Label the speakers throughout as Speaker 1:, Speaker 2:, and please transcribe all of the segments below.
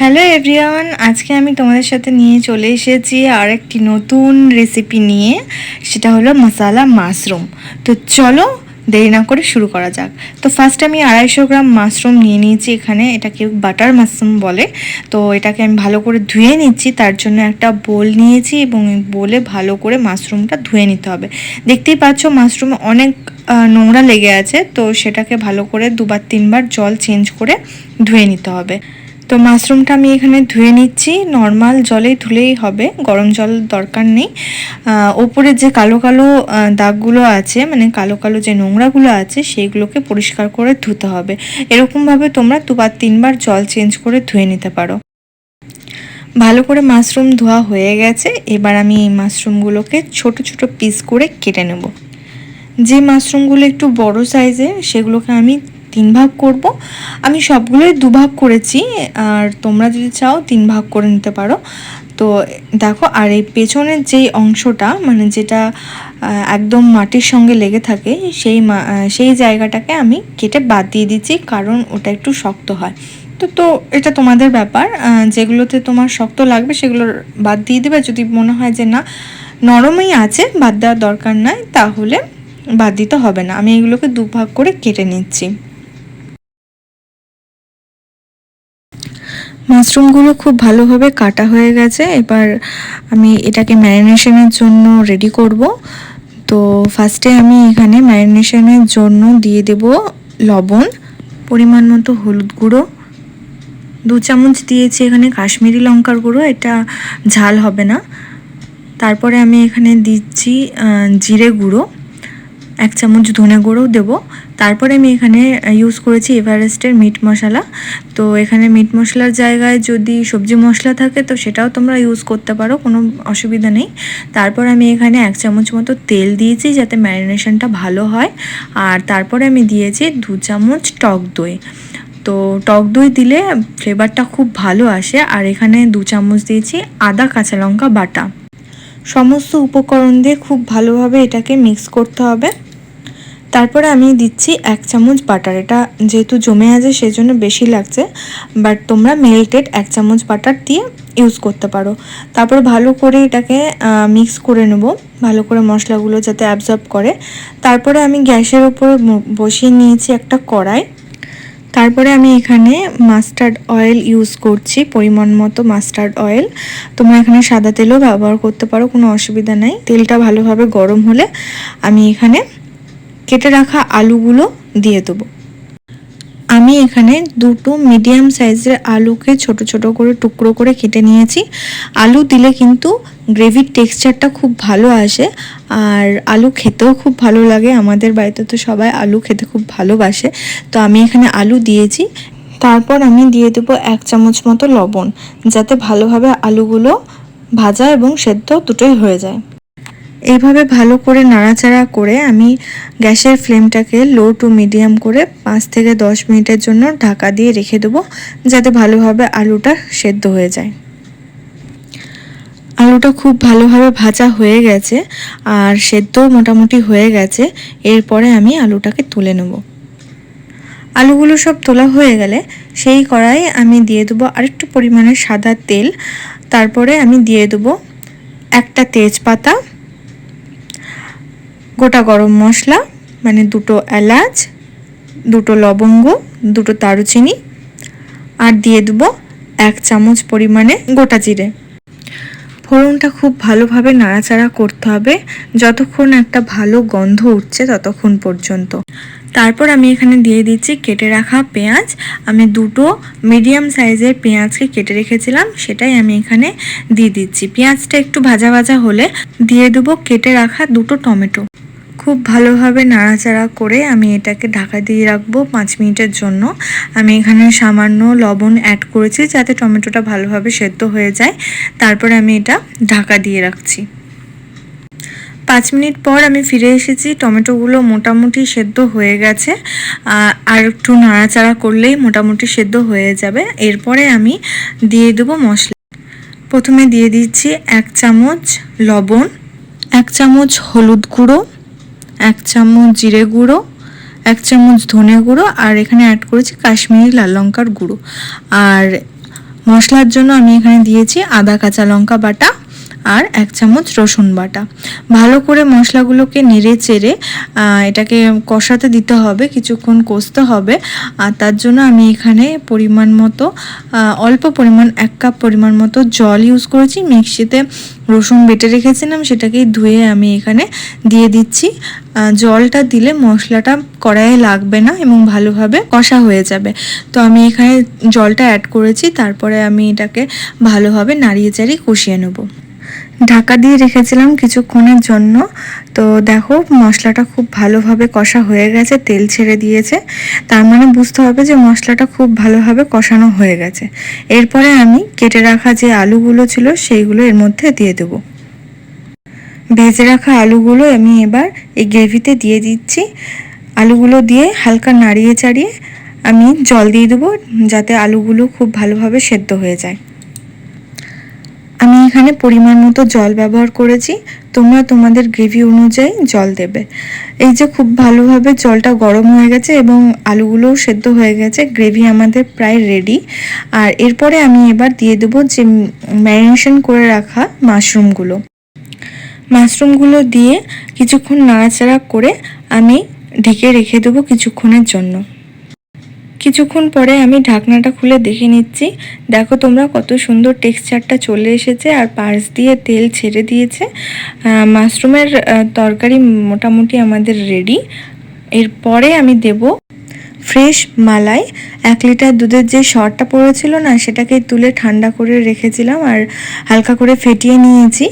Speaker 1: Hello everyone, আজকে আমি তোমাদের সাথে নিয়ে চলে এসেছি আর একটি নতুন রেসিপি নিয়ে, সেটা হলো মশালা মাশরুম তো চলো, দেরি না করে শুরু করা যাক। তো ফার্স্ট আমি আড়াইশো গ্রাম মাশরুম নিয়ে নিয়েছি এখানে, এটাকে বাটার মাশরুম বলে। তো এটাকে আমি ভালো করে ধুয়ে নিচ্ছি, তার জন্য একটা বোল নিয়েছি এবং বোলে ভালো করে মাশরুমটা ধুয়ে নিতে হবে। দেখতেই পাচ্ছ মাশরুমে অনেক নোংরা লেগে আছে, তো সেটাকে ভালো করে দুবার তিনবার জল চেঞ্জ করে ধুয়ে নিতে হবে। তো মাশরুমটা আমি এখানে ধুয়ে নিচ্ছি। নর্মাল জলেই ধুলেই হবে, গরম জল দরকার নেই। ওপরে যে কালো কালো দাগগুলো আছে মানে কালো কালো যে নোংরাগুলো আছে, সেইগুলোকে পরিষ্কার করে ধুতে হবে। এরকমভাবে তোমরা দুবার তিনবার জল চেঞ্জ করে ধুয়ে নিতে পারো। ভালো করে মাশরুম ধোয়া হয়ে গেছে। এবার আমি এই মাশরুমগুলোকে ছোট ছোট পিস করে কেটে নেব। যে মাশরুমগুলো একটু বড় সাইজের, সেগুলোকে আমি তিন ভাগ করব। আমি সবগুলোই দু ভাগ করেছি, আর তোমরা যদি চাও তিন ভাগ করে নিতে পারো। তো দেখো, আর এই পেছনের যেই অংশটা মানে যেটা একদম মাটির সঙ্গে লেগে থাকে, সেই সেই জায়গাটাকে আমি কেটে বাদ দিয়ে দিচ্ছি, কারণ ওটা একটু শক্ত হয়। তো তো এটা তোমাদের ব্যাপার যেগুলোতে তোমার শক্ত লাগবে সেগুলো বাদ দিয়ে দেবে। যদি মনে হয় যে না, নরমই আছে, বাদ দেওয়ার দরকার নাই, তাহলে বাদ দিতে হবে না। আমি এগুলোকে দু ভাগ করে কেটে নিচ্ছি। মাশরুমগুলো খুব ভালোভাবে কাটা হয়ে গেছে। এবার আমি এটাকে ম্যারিনেশনের জন্য রেডি করব। তো ফার্স্টে আমি এখানে ম্যারিনেশনের জন্য দিয়ে দেব লবণ, পরিমাণ মতো হলুদ গুঁড়ো। দু চামচ দিয়েছি এখানে কাশ্মীরি লঙ্কার গুঁড়ো, এটা ঝাল হবে না। তারপরে আমি এখানে দিচ্ছি জিরে গুঁড়ো। এক চামচ ধনে গুঁড়োও দেবো। তারপরে আমি এখানে ইউজ করেছি এভারেস্টের মিট মশলা। তো এখানে মিট মশলার জায়গায় যদি সবজি মশলা থাকে, তো সেটাও তোমরা ইউজ করতে পারো, কোনো অসুবিধা নেই। তারপর আমি এখানে এক চামচ মতো তেল দিয়েছি যাতে ম্যারিনেশনটা ভালো হয়। আর তারপরে আমি দিয়েছি দু চামচ টক দই। তো টক দই দিলে ফ্লেভারটা খুব ভালো আসে। আর এখানে দু চামচ দিয়েছি আদা কাঁচা লঙ্কা বাটা। সমস্ত উপকরণ দিয়ে খুব ভালোভাবে এটাকে মিক্স করতে হবে। তারপরে আমি দিচ্ছি এক চামচ বাটার। এটা যেহেতু জমে আছে সেই জন্য বেশি লাগছে। বাট তোমরা মেল্টেড এক চামচ বাটার দিয়ে ইউজ করতে পারো। তারপর ভালো করে এটাকে মিক্স করে নেব। ভালো করে মশলাগুলো যাতে অ্যাবজর্ব করে। তারপরে আমি গ্যাসের ওপর বসিয়ে নিয়েছি একটা কড়াই। তারপরে আমি এখানে মাস্টার্ড অয়েল ইউজ করছি, পরিমাণ মতো মাস্টার্ড অয়েল তোমরা এখানে সাদা তেলও ব্যবহার করতে পারো, কোনো অসুবিধা নেই। তেলটা ভালোভাবে গরম হলে আমি এখানে কেটে রাখা আলুগুলো দিয়ে দেবো। আমি এখানে দুটো মিডিয়াম সাইজের আলুকে ছোট ছোট করে টুকরো করে কেটে নিয়েছি। আলু দিলে কিন্তু গ্রেভির টেক্সচারটা খুব ভালো আসে আর আলু খেতেও খুব ভালো লাগে। আমাদের বাড়িতে তো সবাই আলু খেতে খুব ভালোবাসে। তো আমি এখানে আলু দিয়েছি। তারপর আমি দিয়ে দেবো এক চামচ মতো লবণ, যাতে ভালোভাবে আলুগুলো ভাজা এবং সেদ্ধ দুটোই হয়ে যায়। এইভাবে ভালো করে নাড়াচাড়া করে আমি গ্যাসের ফ্লেমটাকে লো টু মিডিয়াম করে পাঁচ থেকে দশ মিনিটের জন্য ঢাকা দিয়ে রেখে দেবো, যাতে ভালোভাবে আলুটা সেদ্ধ হয়ে যায়। আলুটা খুব ভালোভাবে ভাজা হয়ে গেছে আর সেদ্ধও মোটামুটি হয়ে গেছে, এরপরে আমি আলুটাকে তুলে নেব। আলুগুলো সব তোলা হয়ে গেলে সেই কড়াই আমি দিয়ে দেবো আরেকটু পরিমাণে সাদা তেল, তারপরে আমি দিয়ে দেবো একটা তেজপাতা গোটা গরম মশলা মানে দুটো এলাচ, দুটো লবঙ্গ, দুটো দারুচিনি, আর দিয়ে দেবো এক চামচ পরিমাণে গোটা জিরে। ফোড়নটা খুব ভালোভাবে নাড়াচাড়া করতে হবে যতক্ষণ একটা ভালো গন্ধ উঠছে ততক্ষণ পর্যন্ত। তারপর আমি এখানে দিয়ে দিচ্ছি কেটে রাখা পেঁয়াজ। আমি দুটো মিডিয়াম সাইজের পেঁয়াজকে কেটে রেখেছিলাম, সেটাই আমি এখানে দিয়ে দিচ্ছি। পেঁয়াজটা একটু ভাজা ভাজা হলে দিয়ে দেবো কেটে রাখা দুটো টমেটো। খুব ভালোভাবে নাড়াচাড়া করে আমি এটাকে ঢাকা দিয়ে রাখব পাঁচ মিনিটের জন্য। আমি এখানে সামান্য লবণ অ্যাড করেছি যাতে টমেটোটা ভালোভাবে সেদ্ধ হয়ে যায়। তারপরে আমি এটা ঢাকা দিয়ে রাখছি। পাঁচ মিনিট পর আমি ফিরে এসেছি। টমেটোগুলো মোটামুটি সেদ্ধ হয়ে গেছে। আর একটু নাড়াচাড়া করলেই মোটামুটি সেদ্ধ হয়ে যাবে। এরপরে আমি দিয়ে দেবো মশলা। প্রথমে দিয়ে দিচ্ছি এক চামচ লবণ, এক চামচ হলুদ গুঁড়ো এক চামচ জিরে গুঁড়ো, এক চামচ ধনে গুঁড়ো, আর এখানে অ্যাড করেছি কাশ্মীরি লাল লঙ্কার গুঁড়ো। আর মশলার জন্য আমি এখানে দিয়েছি আদা, কাঁচা লঙ্কা বাটা। আর এক চামচ রসুন বাটা। ভালো করে মশলাগুলোকে নেড়ে চেড়ে এটাকে কষাতে দিতে হবে, কিছুক্ষণ কষতে হবে। আর তার জন্য আমি এখানে পরিমাণ মতো অল্প পরিমাণ, এক কাপ পরিমাণ মতো জল ইউজ করেছি। মিক্সিতে রসুন বেটে রেখেছিলাম, সেটাকেই ধুয়ে আমি এখানে দিয়ে দিচ্ছি। জলটা দিলে মশলাটা কড়াইয়ে লাগবে না এবং ভালোভাবে কষা হয়ে যাবে। তো আমি এখানে জলটা অ্যাড করেছি, তারপরে আমি এটাকে ভালোভাবে নাড়িয়ে চাড়িয়ে কষিয়ে নেব। ঢাকা দিয়ে রেখেছিলাম কিছুক্ষণের জন্য। তো দেখো, মশলাটা খুব ভালোভাবে কষা হয়ে গেছে, তেল ছেড়ে দিয়েছে। তার মানে বুঝতে হবে যে মশলাটা খুব ভালোভাবে কষানো হয়ে গেছে। এরপরে আমি কেটে রাখা যে আলুগুলো ছিল, সেইগুলো এর মধ্যে দিয়ে দেবো। ভেজে রাখা আলুগুলো আমি এবার এই গ্রেভিতে দিয়ে দিচ্ছি। আলুগুলো দিয়ে হালকা নাড়িয়ে চাড়িয়ে আমি জল দিয়ে দেবো, যাতে আলুগুলো খুব ভালোভাবে সেদ্ধ হয়ে যায়। আমি এখানে পরিমাণ মতো জল ব্যবহার করেছি, তোমরা তোমাদের গ্রেভি অনুযায়ী জল দেবে। এই যে খুব ভালোভাবে জলটা গরম হয়ে গেছে এবং আলুগুলোও সেদ্ধ হয়ে গেছে, গ্রেভি আমাদের প্রায় রেডি আর এরপরে আমি এবার দিয়ে দেবো যে ম্যারিনেশন করে রাখা মাশরুমগুলো। মাশরুমগুলো দিয়ে কিছুক্ষণ নাড়াচাড়া করে আমি ঢেকে রেখে দেবো কিছুক্ষণের জন্য। কিছুক্ষণ পরে আমি ঢাকনাটা খুলে দেখে নিচ্ছি। দেখো তোমরা কত সুন্দর টেক্সচারটা চলে এসেছে আর পাশ দিয়ে তেল ছেড়ে দিয়েছে। মাশরুমের তরকারি মোটামুটি আমাদের রেডি এরপরে আমি দেব ফ্রেশ মালাই। এক লিটার দুধের যে শরটা পড়েছিল না, সেটাকে তুলে ঠান্ডা করে রেখেছিলাম আর হালকা করে ফেটিয়ে নিয়েছি।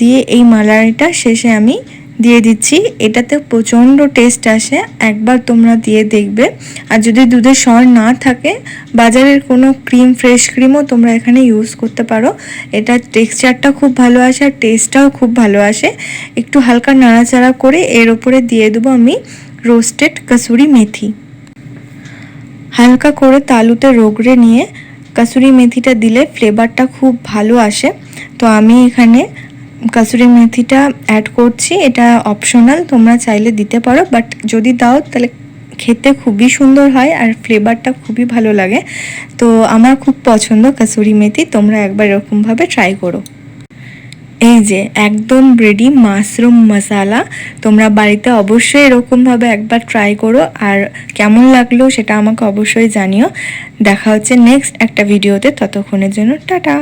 Speaker 1: দিয়ে এই মালাইটা শেষে আমি দিয়ে দিচ্ছি। এটাতে প্রচণ্ড টেস্ট আসে, একবার তোমরা দিয়ে দেখবে। আর যদি দুধের সর না থাকে, বাজারের কোনো ক্রিম ফ্রেশ ক্রিমও তোমরা এখানে ইউজ করতে পারো। এটার টেক্সচারটা খুব ভালো আসে আর টেস্টটাও খুব ভালো আসে। একটু হালকা নাড়াচাড়া করে এর ওপরে দিয়ে দেবো আমি রোস্টেড কাসুরি মেথি। হালকা করে তালুতে রোগড়ে নিয়ে কাসুরি মেথিটা দিলে ফ্লেভারটা খুব ভালো আসে। তো আমি এখানে কাসুরি মেথিটা অ্যাড করছি, এটা অপশনাল তোমরা চাইলে দিতে পারো বাট যদি দাও তাহলে খেতে খুবই সুন্দর হয় আর ফ্লেভারটা খুবই ভালো লাগে। তো আমার খুব পছন্দ কাসুরি মেথি, তোমরা একবার এরকমভাবে ট্রাই করো। এই যে, একদম রেডি মাশরুম মশালা তোমরা বাড়িতে অবশ্যই এরকমভাবে একবার ট্রাই করো, আর কেমন লাগল সেটা আমাকে অবশ্যই জানিও। দেখা হচ্ছে নেক্সট একটা ভিডিওতে ততক্ষণের জন্য টাটা।